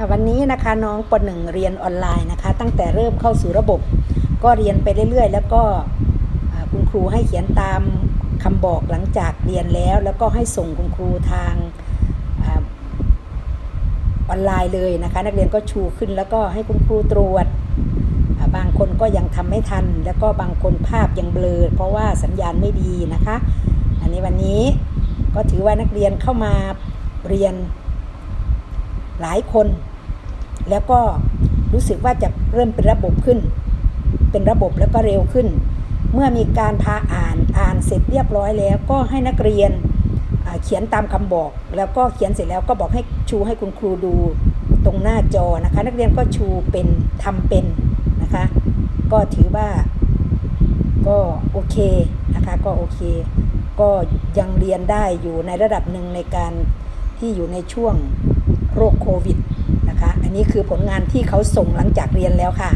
ค่ะวันนี้นะคะน้องปหนึ่งเรียนออนไลน์นะคะ ตั้งแต่เริ่มเข้าสู่ระบบ ก็เรียนไปเรื่อย ๆ แล้วก็คุณครูให้เขียนตามคำบอกหลังจากเรียนแล้ว แล้วก็ให้ส่งคุณครูทางออนไลน์เลยนะคะ นักเรียนก็ชูขึ้นแล้วก็ให้คุณครูตรวจ บางคนก็ยังทำไม่ทัน แล้วก็บางคนภาพยังเบลอเพราะว่าสัญญาณไม่ดีนะคะ อันนี้วันนี้ก็ถือว่านักเรียนเข้ามาเรียนหลายคน แล้วก็รู้สึกว่าจะเริ่มเป็นระบบขึ้น เป็นระบบแล้วก็เร็วขึ้น เมื่อมีการพาอ่านอ่านเสร็จเรียบร้อยแล้ว ก็ให้นักเรียนเขียนตามคำบอก แล้วก็เขียนเสร็จแล้วก็บอกให้ชูให้คุณครูดูตรงหน้าจอนะคะ นักเรียนก็ชูเป็นทำเป็นนะคะ ก็ถือว่าก็โอเคนะคะก็โอเค ก็ยังเรียนได้อยู่ในระดับหนึ่งในการที่อยู่ในช่วง โรคโควิดนะคะ อันนี้คือผลงานที่เขาส่งหลังจากเรียนแล้วค่ะ